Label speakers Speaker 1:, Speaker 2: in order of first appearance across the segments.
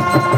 Speaker 1: you.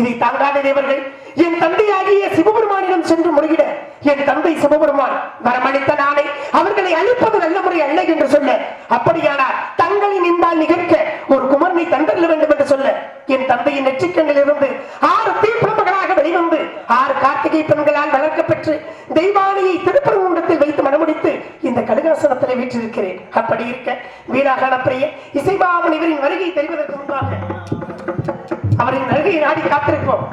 Speaker 1: இதை தாங்காத தேவர்கள். என் தந்தையாகிய சிவபெருமானிடம் சென்று முறையிட என் தந்தை சிவபெருமான் வரமளித்த நாளை அவர்களை அழிப்பது நல்ல முறை அல்ல என்று சொல்ல அப்படியானால் தங்களை நின்றால் நிகழ்க்க ஒரு குமரனை தந்தல்ல வேண்டும் என்று சொல்ல என் தந்தையின் நெற்றிக்கண்ணில் இருந்து ஆறு தீப்பிழம்புகளாக வெளிவந்து ஆறு கார்த்திகை பெண்களால் வளர்க்கப்பெற்று தெய்வானையை திருப்பரங்குன்றத்தில் வைத்து மனமுடித்து இந்த கடுகாசனத்தில் வீற்றிருக்கிறேன். அப்படி இருக்க வீணாகான பிரிய இசைபாவன் இவரின் வருகை தெரிவதற்கு முன்பாக. அவரின் நல்கையை நாடி காத்திருப்போம்.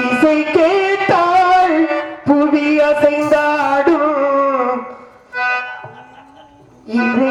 Speaker 1: இசை கேட்டாள் புவி அசைந்தாடும்.
Speaker 2: இரு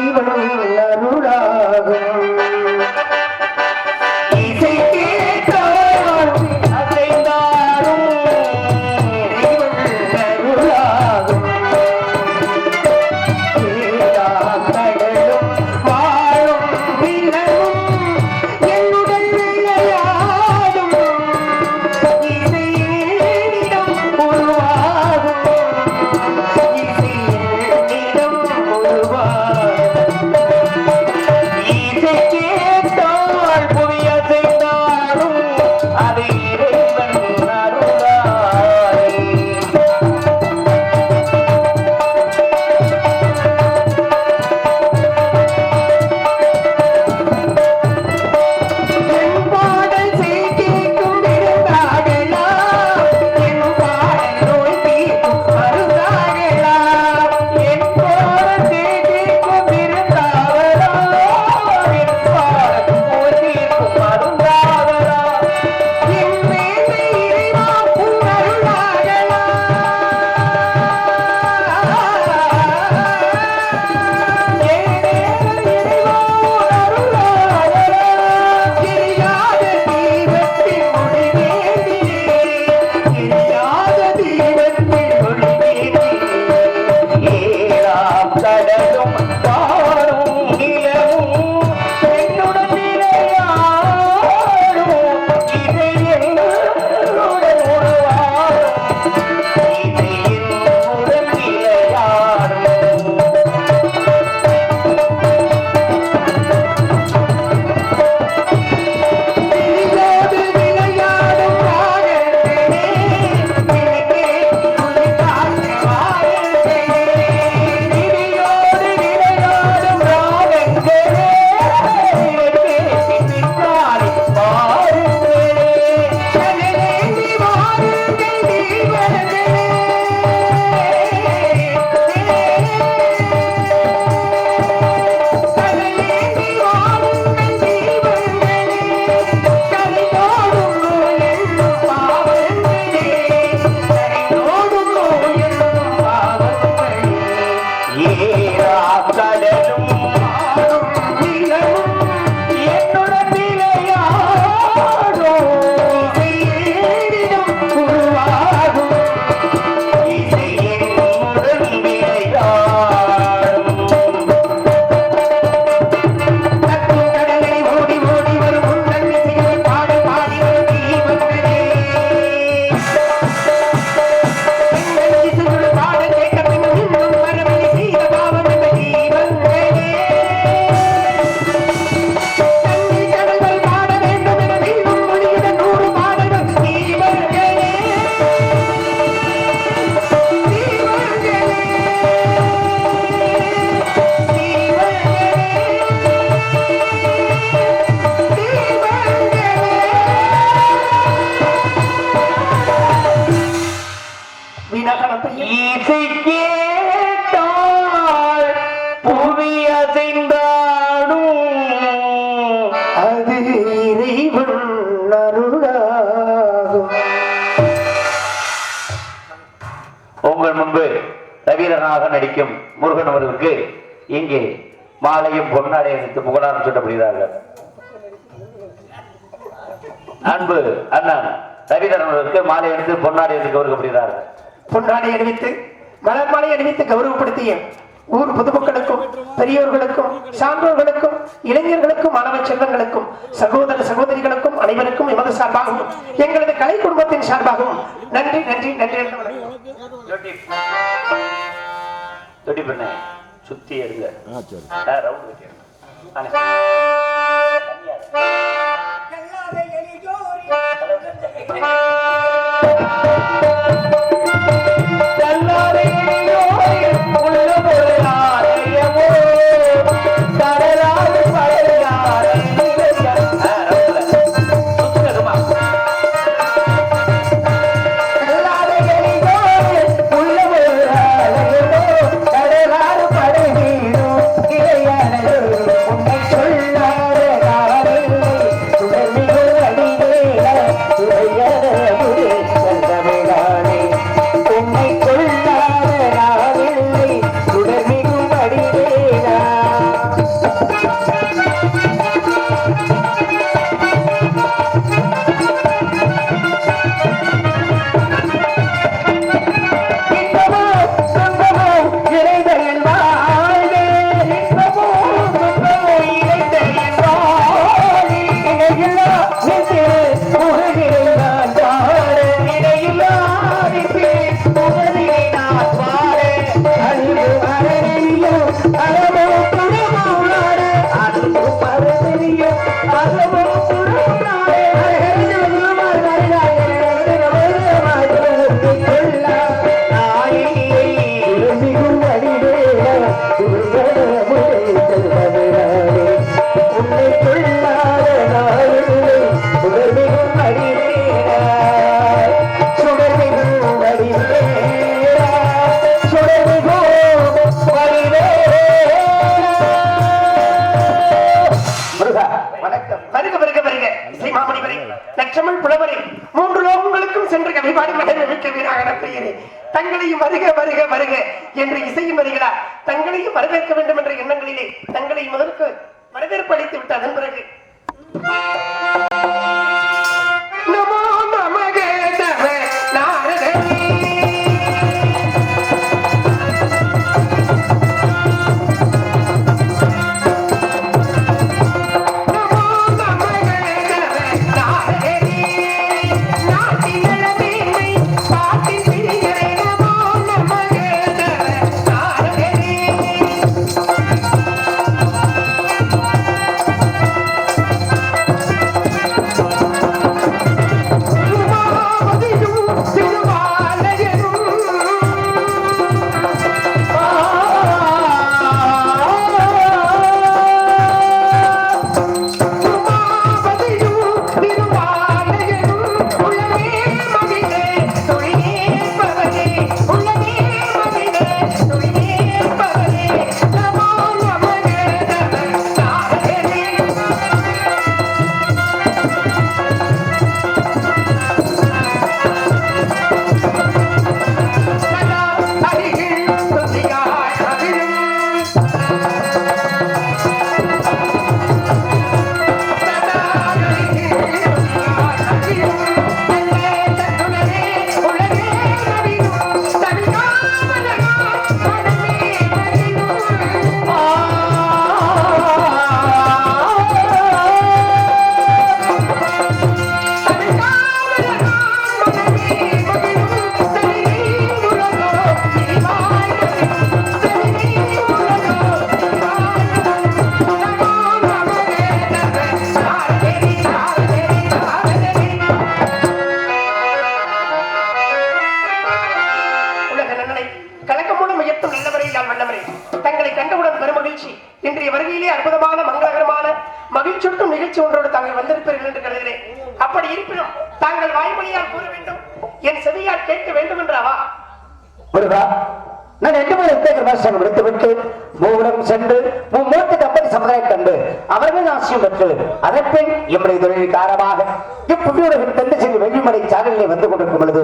Speaker 2: நடிக்கும் முருகன் அவர்களுக்கு இங்கே மாலையும் பொன்னாடை அணித்து புகழாரம் சூட்டப்படுகிறார்கள். அன்பு அண்ணன் ரவிதரன் அவர்களுக்கு மாலை அணிந்து பொன்னாடை அணிந்து கௌரவப்படுகிறார்கள்.
Speaker 3: பொன்னாடை அணிவித்து மலர்மாலை அணிவித்து கௌரவப்படுத்திய ஊர் பொதுமக்களுக்கும் பெரியோர்களுக்கும் சான்றோர்களுக்கும் இளைஞர்களுக்கும் மாணவ செல்வங்களுக்கும் சகோதர சகோதரிகளுக்கும் அனைவருக்கும் எமது சார்பாகவும் எங்களது கலை குடும்பத்தின் சார்பாகவும் நன்றி நன்றி நன்றி.
Speaker 2: தொட்டி பண்ண. சுத்தி எடுங்க. ரவுண்ட் கட்டி எடுங்க. வாங்க.
Speaker 3: அப்படி இருப்பினும் தாங்கள் வாய்மொழியால் கூற வேண்டும். என் செவியால் கேட்க வேண்டும் என்றாவா
Speaker 1: முருகா நான் எட்டு மணி சென்று மூத்த கம்பெனி கண்டு அவர்கள் ஆசியம் பெற்று அதற்பின் எம்முடைய தொழில் காரணமாக இப்புவியுலகின் தெண்டு சென்று வெள்ளிமலை சாரலிலே வந்து கொண்டிருக்கும் பொழுது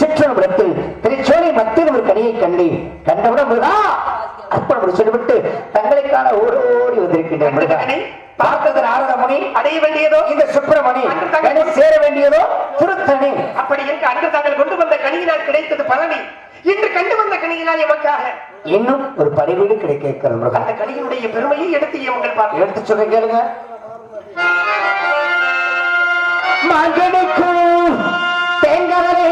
Speaker 1: சிற்றனிடத்தில் திருச்சோலை மத்தியில் ஒரு கனியை கண்டு கண்டவுடன் முருகா அர்ப்பணம் சொல்லிவிட்டு தங்களுக்கான ஓடோடி வந்திருக்கின்றேன் முருகா. பார்த்தது நாரத முனி
Speaker 2: அடைய வேண்டியதோ
Speaker 3: இந்த சுப்பிரமணி சேர வேண்டியதோ திருத்தணி.
Speaker 2: அப்படி இருக்க அன்று தாங்கள் கொண்டு வந்த கனியினால் கிடைத்தது பழனி. இன்று கண்டு வந்த கனியினால் எமக்காக.
Speaker 3: இன்னும் ஒரு படைவீடு கிடைக்க இருக்கிறது
Speaker 2: அந்த கனியினுடைய பெருமையை எடுத்து எங்கள் பார்க்க.
Speaker 3: எடுத்து சொல்ல கேளுங்க. மகனுக்கும் தேங்கவரே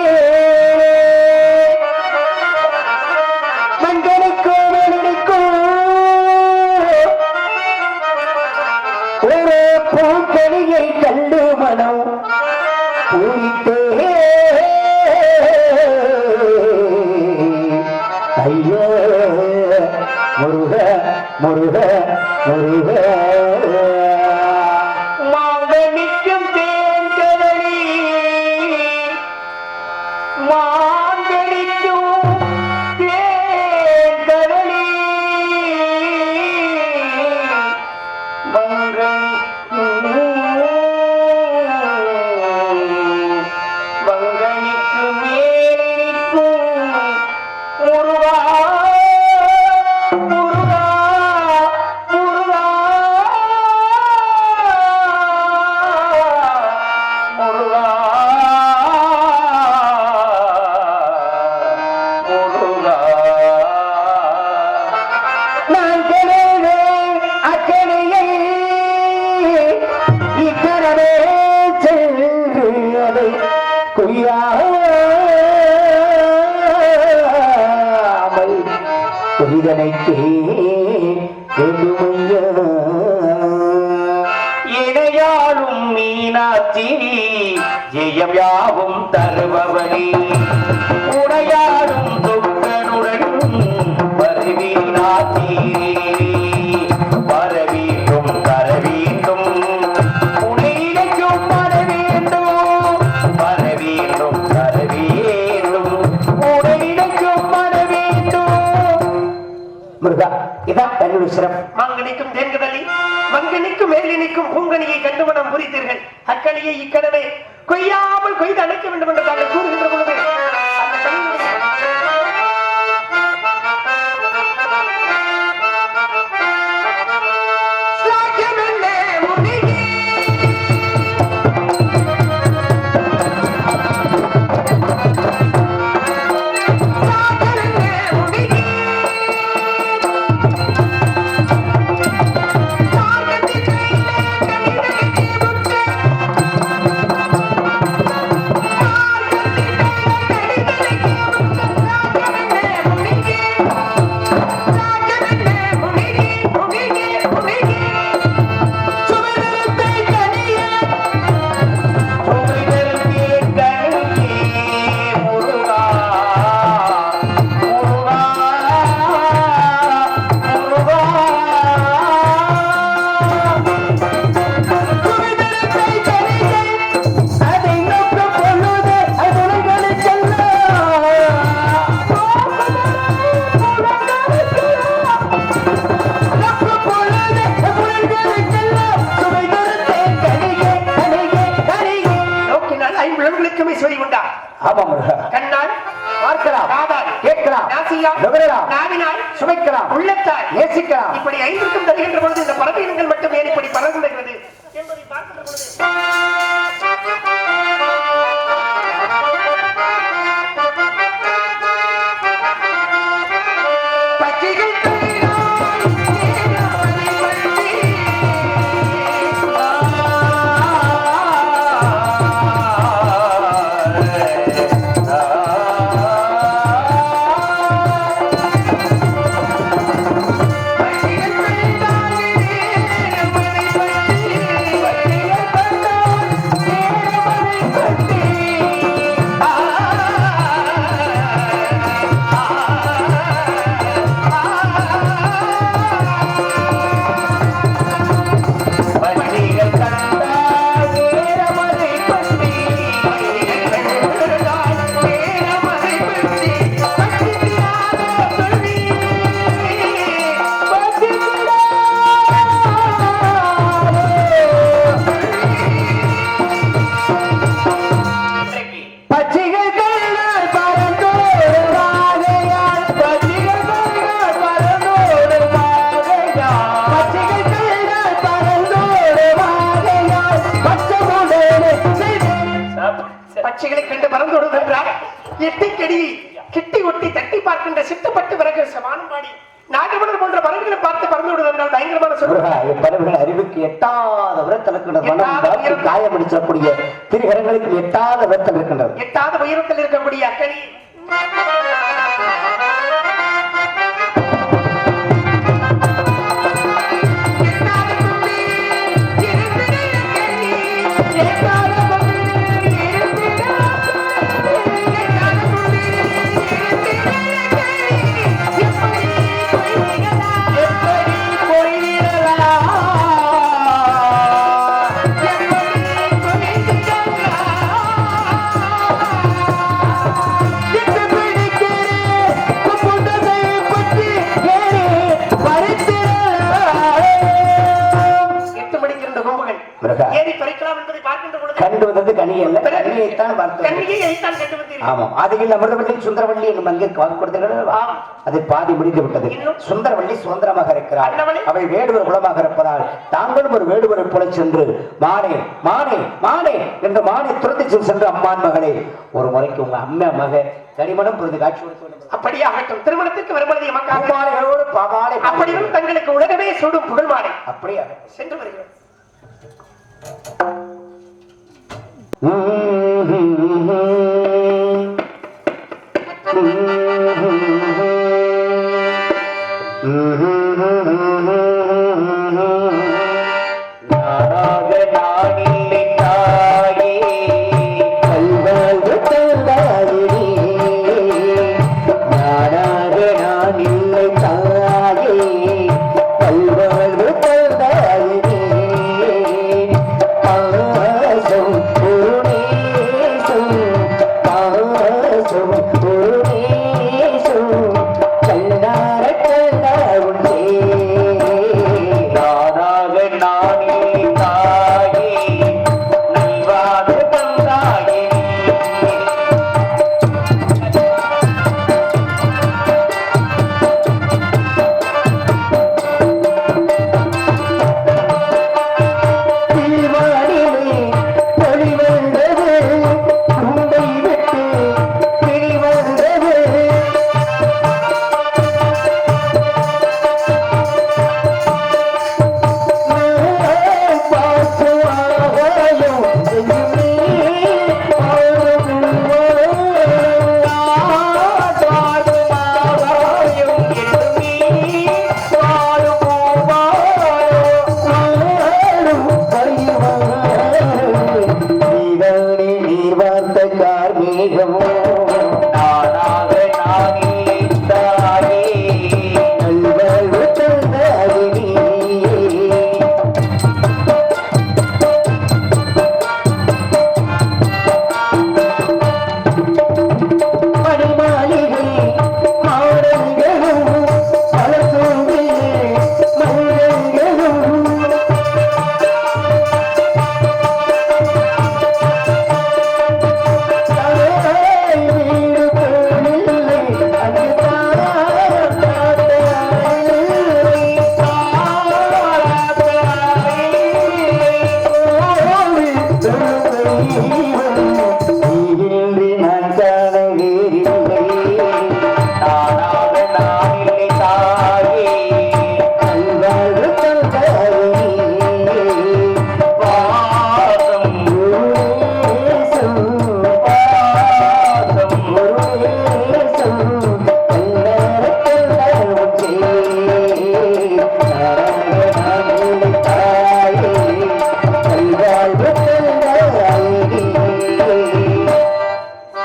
Speaker 3: தன்னுடைய சிறப்பு.
Speaker 2: மங்கனிக்கும் தேன்கதலி மங்கனிக்கும் மேலினிக்கும் பூங்கனியை கண்டு மனம் புரித்தீர்கள் அக்கனியை இக்கனவே கொய்யாமல் கொய்து அணைக்க வேண்டும் என்று தாங்கள் கூறுகின்ற
Speaker 3: எட்டாத விரத்தல் இருக்கின்றது.
Speaker 1: எட்டாத உயரத்தில் இருக்கக்கூடிய அக்கனி
Speaker 3: ஆதியில் அமிர்தவள்ளி சுந்தரவள்ளி என்னும் வாக்கு கொடுத்தீர்கள். அது பாதி முடிந்து விட்டது? சுந்தரவள்ளி சுதந்திரமாக இருக்கிறாள்
Speaker 1: அண்ணவளே.
Speaker 3: அவள் வேடுவர் குலமாக இருப்பதால் தாங்களும் ஒரு வேடுவரை போல சென்று மானே மானே மானே என்று மானை துரத்தி சென்று அம்மான் மகளே ஒரு முறைக்கு உங்க அம்மா மக கனிமணம் புரிந்து காட்சி.
Speaker 1: அப்படியே ஆகட்டும் திருமணத்திற்கு எமக்காக
Speaker 3: பூமாலைகளோடு பாமாலை
Speaker 1: அப்படியும் தங்களுக்கு உலகமே சூடும் புகழ் மாலை
Speaker 3: அப்படியே
Speaker 1: சென்று வருகிறோம்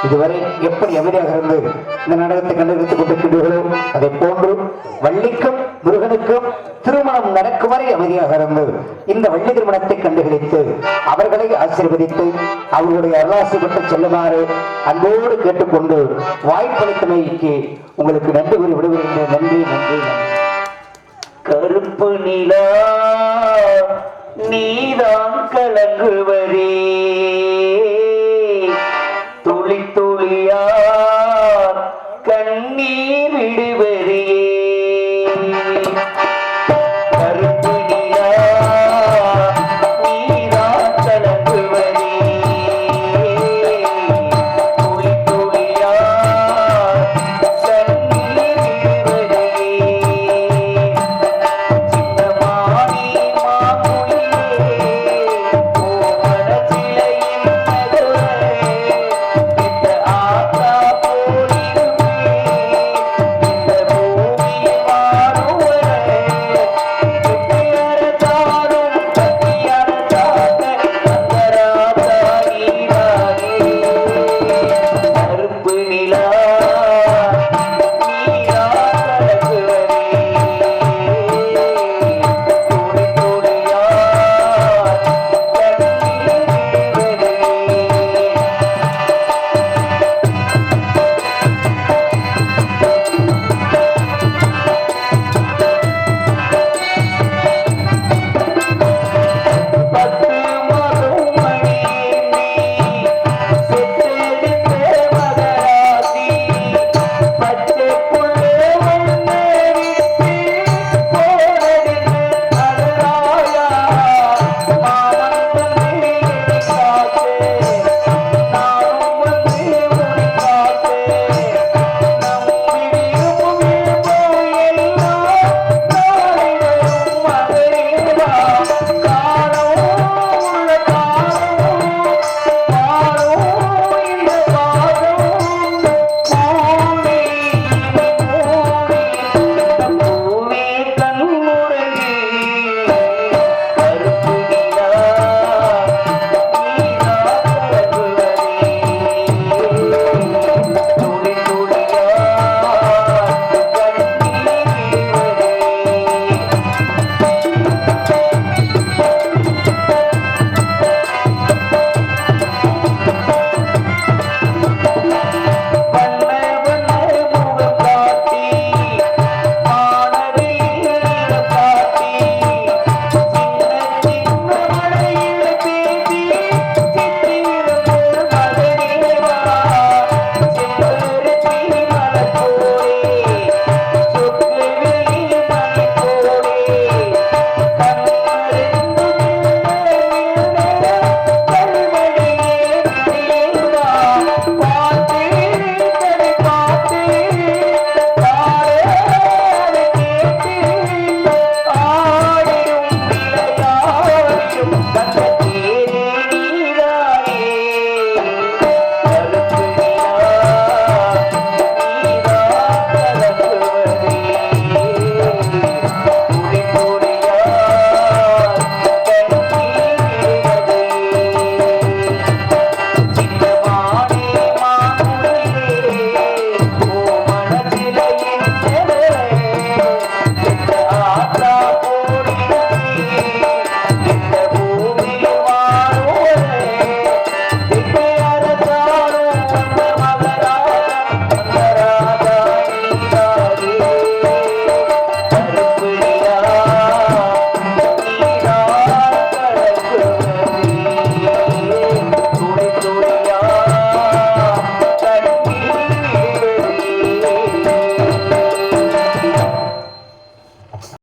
Speaker 3: இதுவரை எப்படி அமைதியாக இருந்து இந்த நாடகத்தை கண்டுபிடித்துக் கொண்டிருக்கின்றீர்களோ அதை போன்று வள்ளிக்கும் முருகனுக்கும் திருமணம் நடக்கும் வரை அமைதியாக இருந்து இந்த வள்ளி திருமணத்தை கண்டுகளித்து அவர்களை ஆசீர்வதித்து அவர்களுடைய அருளாசி பெற்று செல்லுமாறு அன்போடு கேட்டுக்கொண்டு வாய்ப்பளித்தமைக்கு உங்களுக்கு நன்றி கூறி விடுகிறேன் நன்றி நன்றி நன்றி. கருப்பு நிலா நீதான் கலங்குவரே.